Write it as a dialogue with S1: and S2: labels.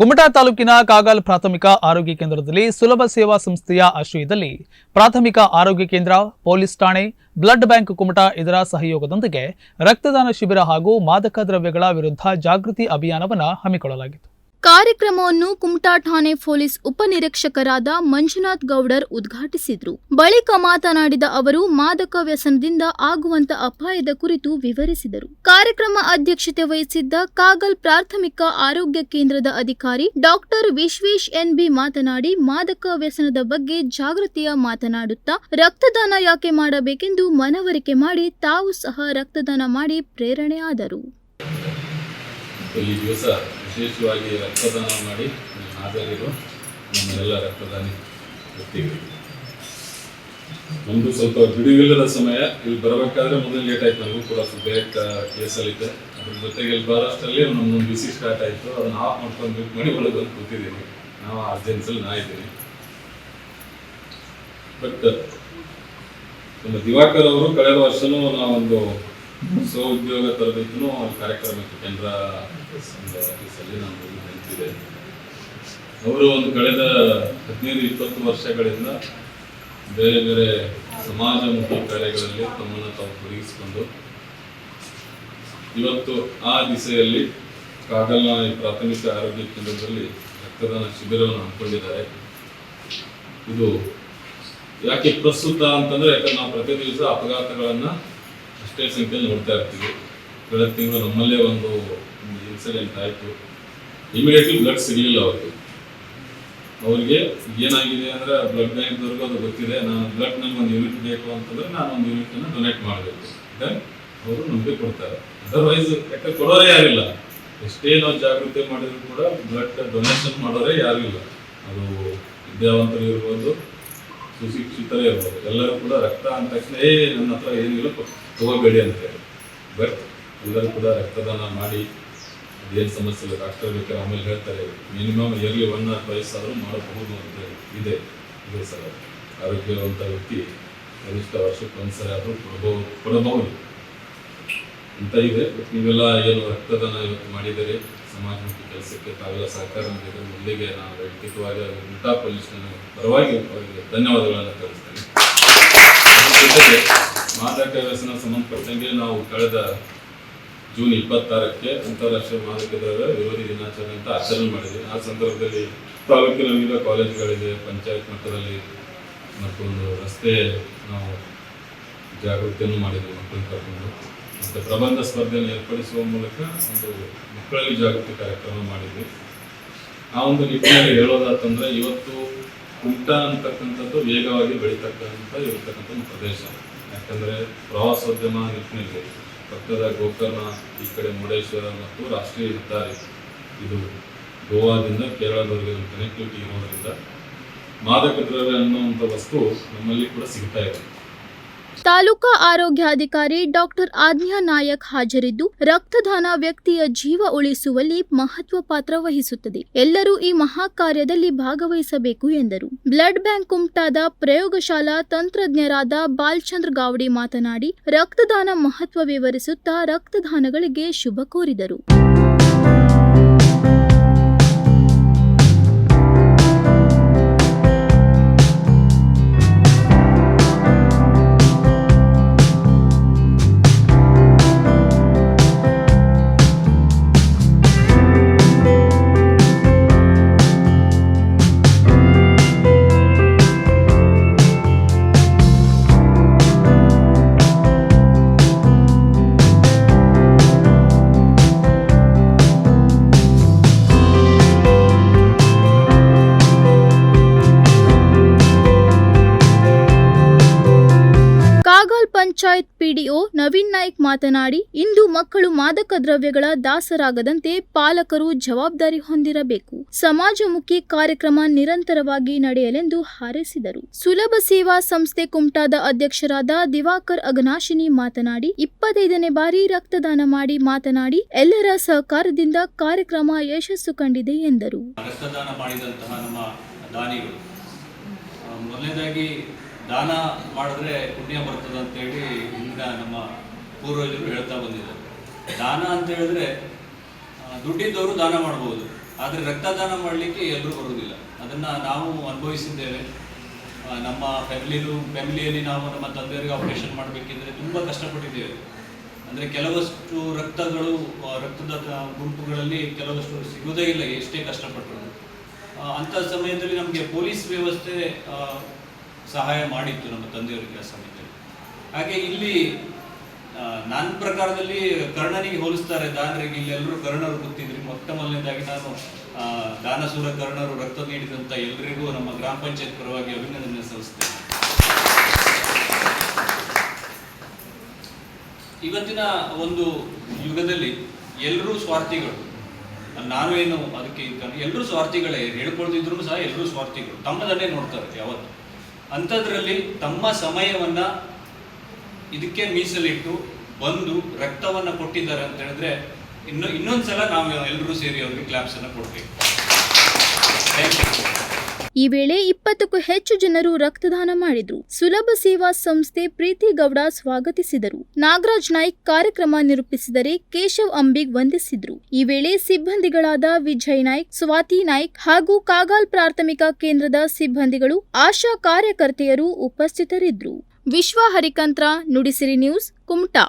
S1: ಕುಮಟಾ ತಾಲೂಕಿನ ಕಾಗಲ್ ಪ್ರಾಥಮಿಕ ಆರೋಗ್ಯ ಕೇಂದ್ರದಲ್ಲಿ ಸುಲಭ ಸೇವಾ ಸಂಸ್ಥೆಯ ಆಶ್ರಯದಲ್ಲಿ ಪ್ರಾಥಮಿಕ ಆರೋಗ್ಯ ಕೇಂದ್ರ, ಪೊಲೀಸ್ ಠಾಣೆ, ಬ್ಲಡ್ ಬ್ಯಾಂಕ್ ಕುಮಟಾ ಇದರ ಸಹಯೋಗದೊಂದಿಗೆ ರಕ್ತದಾನ ಶಿಬಿರ ಹಾಗೂ ಮಾದಕ ದ್ರವ್ಯಗಳ ವಿರುದ್ಧ ಜಾಗೃತಿ ಅಭಿಯಾನವನ್ನು ಹಮ್ಮಿಕೊಳ್ಳಲಾಗಿತ್ತು.
S2: ಕಾರ್ಯಕ್ರಮವನ್ನು ಕುಮಟಾ ಠಾಣೆ ಪೊಲೀಸ್ ಉಪನಿರೀಕ್ಷಕರಾದ ಮಂಜುನಾಥ್ ಗೌಡರ್ ಉದ್ಘಾಟಿಸಿದರು. ಬಳಿಕ ಮಾತನಾಡಿದ ಅವರು, ಮಾದಕ ವ್ಯಸನದಿಂದ ಆಗುವಂತ ಅಪಾಯದ ಕುರಿತು ವಿವರಿಸಿದರು. ಕಾರ್ಯಕ್ರಮ ಅಧ್ಯಕ್ಷತೆ ವಹಿಸಿದ್ದ ಕಾಗಲ್ ಪ್ರಾಥಮಿಕ ಆರೋಗ್ಯ ಕೇಂದ್ರದ ಅಧಿಕಾರಿ ಡಾಕ್ಟರ್ ವಿಶ್ವೇಶ್ ಎನ್ಬಿ ಮಾತನಾಡಿ, ಮಾದಕ ವ್ಯಸನದ ಬಗ್ಗೆ ಜಾಗೃತಿಯ ಮಾತನಾಡುತ್ತಾ, ರಕ್ತದಾನ ಯಾಕೆ ಮಾಡಬೇಕೆಂದು ಮನವರಿಕೆ ಮಾಡಿ ತಾವು ಸಹ ರಕ್ತದಾನ ಮಾಡಿ ಪ್ರೇರಣೆಯಾದರು.
S3: ವಿಶೇಷವಾಗಿ ರಕ್ತದಾನ ಮಾಡಿ ಹಾಜರಿರೋ ನಮ್ಮೆಲ್ಲ ರಕ್ತದಾನಿ ಇರ್ತೀವಿ ಒಂದು ಸ್ವಲ್ಪ ಬಿಡುವಿಲ್ಲದ ಸಮಯ ಇಲ್ಲಿ ಬರಬೇಕಾದ್ರೆ ಮೊದಲು ಲೇಟ್ ಆಯ್ತು ನನಗೂ ಕೂಡ ಬೇರೆ ಕೇಸಲ್ಲಿದ್ದೆ ಅದ್ರ ಜೊತೆಗೆ ಇಲ್ಲಿ ಬರೋಷ್ಟರಲ್ಲಿ ನಮ್ಮೊಂದು ಬಿಸಿ ಸ್ಟಾರ್ಟ್ ಆಯಿತು. ಅದನ್ನ ಆಫ್ ಮಾಡ್ಕೊಂಡು ಬಿಟ್ಟು ಮಾಡಿ ಒಳಗೆ ಬಂದು ಕೂತಿದ್ದೀನಿ ನಾವು ಅರ್ಜೆನ್ಸಲ್ಲಿ ನಾ ಇದ್ದೀನಿ. ಬಟ್ ನಮ್ಮ ದಿವಾಕರ್ ಅವರು ಕಳೆದ ವರ್ಷನೂ ನಾವೊಂದು ಸ್ವಉದ್ಯೋಗ ಉದ್ಯೋಗ ಒಂದು ಕಾರ್ಯಕ್ರಮಕ್ಕೆ ಕೇಂದ್ರ ಆಫೀಸಲ್ಲಿ ನಾನು ನಿಂತಿದೆ ಅವರು ಒಂದು ಕಳೆದ ಹದಿನೈದು, ಇಪ್ಪತ್ತು ವರ್ಷಗಳಿಂದ ಬೇರೆ ಬೇರೆ ಸಮಾಜಮುಖಿ ಕಾರ್ಯಗಳಲ್ಲಿ ತಮ್ಮನ್ನು ತಾವು ತೊಡಗಿಸಿಕೊಂಡು ಇವತ್ತು ಆ ದಿಸೆಯಲ್ಲಿ ಕಾಗಲ್ನ ಪ್ರಾಥಮಿಕ ಆರೋಗ್ಯ ಕೇಂದ್ರದಲ್ಲಿ ರಕ್ತದಾನ ಶಿಬಿರವನ್ನು ಹಮ್ಮಿಕೊಂಡಿದ್ದಾರೆ. ಇದು ಯಾಕೆ ಪ್ರಸ್ತುತ ಅಂತಂದ್ರೆ ಯಾಕಂದ್ರೆ ನಾವು ಪ್ರತಿ ದಿವಸ ಅಪಘಾತಗಳನ್ನ ಅಷ್ಟೇ ಸಂಖ್ಯೆಯಲ್ಲಿ ನೋಡ್ತಾ ಇರ್ತೀವಿ. ಕಳೆದ ತಿಂಗಳು ನಮ್ಮಲ್ಲೇ ಒಂದು ಇನ್ಸಿಡೆಂಟ್ ಆಯಿತು. ಇಮಿಡಿಯೇಟ್ಲಿ ಬ್ಲಡ್ ಸಿಗಲಿಲ್ಲ ಅವ್ರಿಗೆ ಅವರಿಗೆ ಏನಾಗಿದೆ ಅಂದರೆ ಬ್ಲಡ್ ಬ್ಯಾಂಕ್ದವ್ರಿಗೂ ಅದು ಗೊತ್ತಿದೆ. ನಾನು ಬ್ಲಡ್ ನಂಗೆ ಒಂದು ಯೂನಿಟ್ ಬೇಕು ಅಂತಂದ್ರೆ ನಾನು ಒಂದು ಯೂನಿಟನ್ನು ಡೊನೇಟ್ ಮಾಡಬೇಕು. ದೆನ್ ಅವರು ನಮಗೆ ಕೊಡ್ತಾರೆ. ಅದರ್ವೈಸ್ ಯಾಕೆ ಕೊಡೋರೇ ಯಾರಿಲ್ಲ. ಎಷ್ಟೇ ನಾವು ಜಾಗೃತಿ ಮಾಡಿದ್ರು ಕೂಡ ಬ್ಲಡ್ ಡೊನೇಷನ್ ಮಾಡೋರೇ ಯಾರಿಲ್ಲ. ಅದು ವಿದ್ಯಾವಂತರು ಇರ್ಬೋದು ಸುಶಿಕ್ಷಿತರೇ ಇರ್ಬೋದು. ಎಲ್ಲರೂ ಕೂಡ ರಕ್ತ ಅಂದ ತಕ್ಷಣ, ಏ, ನನ್ನ ಹತ್ರ ಏನಿಲ್ಲ ತಗೋಬೇಡಿ ಅಂತ ಹೇಳಿ. ಬಟ್ ಎಲ್ಲರೂ ಕೂಡ ರಕ್ತದಾನ ಮಾಡಿ ಅದೇನು ಸಮಸ್ಯೆ ಇಲ್ಲ ಡಾಕ್ಟರ್ ಬೇಕಾದ್ರೆ ಆಮೇಲೆ ಹೇಳ್ತಾರೆ minimum yearly one or twice ಆದರೂ ಮಾಡಬಹುದು ಅಂತ ಇದೆ ಇದೆ ಸರ್. ಆರೋಗ್ಯವಂತ ವ್ಯಕ್ತಿ, ಕನಿಷ್ಠ ವರ್ಷಕ್ಕೆ ಒಂದ್ಸರಿ ಆದರೂ ಕೊಡಬಹುದು ಕೊಡಬಹುದು. ಅಂತ ಇದೆ. ನೀವೆಲ್ಲ ಏನು ರಕ್ತದಾನ ಇವತ್ತು ಮಾಡಿದರೆ ಸಮಾಜಮುಖಿ ಕೆಲಸಕ್ಕೆ ತಾವೆಲ್ಲ ಸಹಕಾರ ನೀಡಿದರೆ ಮೊದಲಿಗೆ ನಾನು ವ್ಯಕ್ತಿತ್ವವಾಗಿ ಉಲ್ಟಾ ಪೊಲೀಸ್ನ ಪರವಾಗಿ ಅವರಿಗೆ ಧನ್ಯವಾದಗಳನ್ನು ತಿಳಿಸ್ತೇನೆ. ಜೊತೆಗೆ ಮಾದಕ ವ್ಯಸನ ಸಂಬಂಧಪಟ್ಟಂಗೆ ನಾವು ಕಳೆದ ಜೂನ್ ಇಪ್ಪತ್ತಾರಕ್ಕೆ ಅಂತಾರಾಷ್ಟ್ರೀಯ ಮಾದಕ ದ್ರವ್ಯ ವಿರೋಧಿ ದಿನಾಚರಣೆ ಅಂತ ಆಚರಣೆ ಮಾಡಿದ್ವಿ. ಆ ಸಂದರ್ಭದಲ್ಲಿ ತಾಲೂಕಿನ ವಿವಿಧ ಕಾಲೇಜುಗಳಿದೆ, ಪಂಚಾಯತ್ ಮಟ್ಟದಲ್ಲಿ ಮತ್ತೊಂದು ರಸ್ತೆ ನಾವು ಜಾಗೃತಿಯನ್ನು ಮಾಡಿದ್ವಿ ಮಕ್ಕಳನ್ನು ಕರ್ಕೊಂಡು. ಮತ್ತು ಪ್ರಬಂಧ ಸ್ಪರ್ಧೆಯನ್ನು ಏರ್ಪಡಿಸುವ ಮೂಲಕ ಒಂದು ಮಕ್ಕಳಲ್ಲಿ ಜಾಗೃತಿ ಕಾರ್ಯಕ್ರಮ ಮಾಡಿದ್ವಿ. ಆ ಒಂದು ನಿಟ್ಟಿನಲ್ಲಿ ಹೇಳೋದಾತಂದ್ರೆ ಇವತ್ತು ಕುಂಟ ಅಂತಕ್ಕಂಥದ್ದು ವೇಗವಾಗಿ ಬೆಳೀತಕ್ಕಂಥ ಇರತಕ್ಕಂಥ ಒಂದು ಪ್ರದೇಶ. ಯಾಕಂದರೆ ಪ್ರವಾಸೋದ್ಯಮ ನಿಟ್ಟಿನಲ್ಲಿ ಪಕ್ಕದ ಗೋಕರ್ಣ, ಈ ಕಡೆ ಮುರುಡೇಶ್ವರ ಮತ್ತು ರಾಷ್ಟ್ರೀಯ ಹೆದ್ದಾರಿ. ಇದು ಗೋವಾದಿಂದ ಕೇರಳದವರೆಗೆ ಕನೆಕ್ಟಿವಿಟಿ ಇರೋದ್ರಿಂದ ಮಾದಕ ದ್ರವ್ಯ ಅನ್ನುವಂಥ ವಸ್ತು ನಮ್ಮಲ್ಲಿ ಕೂಡ ಸಿಗ್ತಾ ಇದೆ.
S2: ತಾಲೂಕಾ ಆರೋಗ್ಯಾಧಿಕಾರಿ ಡಾಕ್ಟರ್ ಆಜ್ಞಾ ನಾಯಕ್ ಹಾಜರಿದ್ದು, ರಕ್ತದಾನ ವ್ಯಕ್ತಿಯ ಜೀವ ಉಳಿಸುವಲ್ಲಿ ಮಹತ್ವ ಪಾತ್ರ ವಹಿಸುತ್ತದೆ. ಎಲ್ಲರೂ ಈ ಮಹಾ ಕಾರ್ಯದಲ್ಲಿ ಭಾಗವಹಿಸಬೇಕು ಎಂದರು. ಬ್ಲಡ್ ಬ್ಯಾಂಕ್ ಕುಮಟಾದ ಪ್ರಯೋಗಶಾಲಾ ತಂತ್ರಜ್ಞರಾದ ಬಾಲ್ಚಂದ್ರ ಗಾವಡಿ ಮಾತನಾಡಿ, ರಕ್ತದಾನ ಮಹತ್ವ ವಿವರಿಸುತ್ತಾ ರಕ್ತದಾನಗಳಿಗೆ ಶುಭ ಕೋರಿದರು. ಪಿಡಿಒ ನವೀನ್ ನಾಯ್ಕ್ ಮಾತನಾಡಿ, ಇಂದು ಮಕ್ಕಳು ಮಾದಕ ದ್ರವ್ಯಗಳ ದಾಸರಾಗದಂತೆ ಪಾಲಕರು ಜವಾಬ್ದಾರಿ ಹೊಂದಿರಬೇಕು. ಸಮಾಜಮುಖಿ ಕಾರ್ಯಕ್ರಮ ನಿರಂತರವಾಗಿ ನಡೆಯಲೆಂದು ಹಾರೈಸಿದರು. ಸುಲಭ ಸೇವಾ ಸಂಸ್ಥೆ ಕುಮಟಾದ ಅಧ್ಯಕ್ಷರಾದ ದಿವಾಕರ್ ಅಗನಾಶಿನಿ ಮಾತನಾಡಿ, ಇಪ್ಪತ್ತೈದನೇ ಬಾರಿ ರಕ್ತದಾನ ಮಾಡಿ ಮಾತನಾಡಿ, ಎಲ್ಲರ ಸಹಕಾರದಿಂದ ಕಾರ್ಯಕ್ರಮ ಯಶಸ್ಸು ಕಂಡಿದೆ ಎಂದರು.
S4: ರಕ್ತದಾನ ಮಾಡಿದಂತಹ ನಮ್ಮ ದಾನಿಗಳು ದಾನ ಮಾಡಿದ್ರೆ ಪುಣ್ಯ ಬರ್ತದೆ ಅಂತೇಳಿ ಹಿಂದಿನ ನಮ್ಮ ಪೂರ್ವಜರು ಹೇಳ್ತಾ ಬಂದಿದ್ದಾರೆ. ದಾನ ಅಂತ ಹೇಳಿದ್ರೆ ದುಡ್ಡಿದ್ದವರು ದಾನ ಮಾಡ್ಬೋದು. ಆದರೆ ರಕ್ತದಾನ ಮಾಡಲಿಕ್ಕೆ ಎಲ್ಲರೂ ಬರುವುದಿಲ್ಲ. ಅದನ್ನು ನಾವು ಅನುಭವಿಸಿದ್ದೇವೆ. ನಮ್ಮ ಫ್ಯಾಮಿಲಿಲು, ಫ್ಯಾಮಿಲಿಯಲ್ಲಿ ನಾವು ನಮ್ಮ ತಂದೆಯವರಿಗೆ ಆಪರೇಷನ್ ಮಾಡಬೇಕಿದ್ರೆ ತುಂಬ ಕಷ್ಟಪಟ್ಟಿದ್ದೇವೆ. ಅಂದರೆ ಕೆಲವಷ್ಟು ರಕ್ತಗಳು ರಕ್ತದ ಗುಂಪುಗಳಲ್ಲಿ ಕೆಲವಷ್ಟು ಸಿಗೋದೇ ಇಲ್ಲ, ಎಷ್ಟೇ ಕಷ್ಟಪಟ್ಟರು. ಅಂಥ ಸಮಯದಲ್ಲಿ ನಮಗೆ ಪೊಲೀಸ್ ವ್ಯವಸ್ಥೆ ಸಹಾಯ ಮಾಡಿತ್ತು ನಮ್ಮ ಆ ಸಮಯದಲ್ಲಿ ಹಾಗೆ ಇಲ್ಲಿ ನನ್ನ ಪ್ರಕಾರದಲ್ಲಿ ಕರ್ಣನಿಗೆ ಹೋಲಿಸ್ತಾರೆ. ದಾನರಿಗೆ ಇಲ್ಲಿ ಎಲ್ಲರೂ ಕರ್ಣರು ಗೊತ್ತಿದ್ರಿ. ಮೊತ್ತ ಮೊದಲನೇದಾಗಿ ನಾನು ದಾನಸೂರ ಕರ್ಣರು ರಕ್ತ ನೀಡಿದಂಥ ಎಲ್ಲರಿಗೂ ನಮ್ಮ ಗ್ರಾಮ ಪಂಚಾಯತ್ ಪರವಾಗಿ ಅಭಿನಂದನೆ ಸಲ್ಲಿಸ್ತೇನೆ. ಇವತ್ತಿನ ಒಂದು ಯುಗದಲ್ಲಿ ಎಲ್ಲರೂ ಸ್ವಾರ್ಥಿಗಳು. ನಾನು ಏನು ಅದಕ್ಕೆ ಎಲ್ಲರೂ ಸ್ವಾರ್ಥಿಗಳೇ. ಹೇಳ್ಕೊಳ್ತಿದ್ರು ಸಹ ಎಲ್ಲರೂ ಸ್ವಾರ್ಥಿಗಳು. ತಮ್ಮದನ್ನೇ ನೋಡ್ತಾರೆ ಯಾವತ್ತು. ಅಂಥದ್ರಲ್ಲಿ ತಮ್ಮ ಸಮಯವನ್ನ ಇದಕ್ಕೆ ಮೀಸಲಿಟ್ಟು ಬಂದು ರಕ್ತವನ್ನ ಕೊಟ್ಟಿದ್ದಾರೆ ಅಂತ ಹೇಳಿದ್ರೆ ಇನ್ನು ಇನ್ನೊಂದ್ಸಲ ನಾವು ಎಲ್ಲರೂ ಸೇರಿ ಅವ್ರಿಗೆ ಕ್ಲಾಪ್ಸ್ ಅನ್ನ ಕೊಡ್ಬೇಕು.
S2: ಈ ವೇಳೆ ಇಪ್ಪತ್ತಕ್ಕೂ ಹೆಚ್ಚು ಜನರು ರಕ್ತದಾನ ಮಾಡಿದ್ರು. ಸುಲಭ ಸೇವಾ ಸಂಸ್ಥೆ ಪ್ರೀತಿ ಗೌಡ ಸ್ವಾಗತಿಸಿದರು. ನಾಗರಾಜ್ ನಾಯ್ಕ್ ಕಾರ್ಯಕ್ರಮ ನಿರೂಪಿಸಿದರೆ ಕೇಶವ್ ಅಂಬಿಗ್ ವಂದಿಸಿದ್ರು. ಈ ವೇಳೆ ಸಿಬ್ಬಂದಿಗಳಾದ ವಿಜಯ್ ನಾಯ್ಕ್, ಸ್ವಾತಿ ನಾಯ್ಕ್ ಹಾಗೂ ಕಾಗಾಲ್ ಪ್ರಾಥಮಿಕ ಕೇಂದ್ರದ ಸಿಬ್ಬಂದಿಗಳು ಆಶಾ ಕಾರ್ಯಕರ್ತೆಯರು ಉಪಸ್ಥಿತರಿದ್ದರು. ವಿಶ್ವ ಹರಿಕಂತ್ರ ನುಡಿಸಿರಿ ನ್ಯೂಸ್, ಕುಮಟಾ.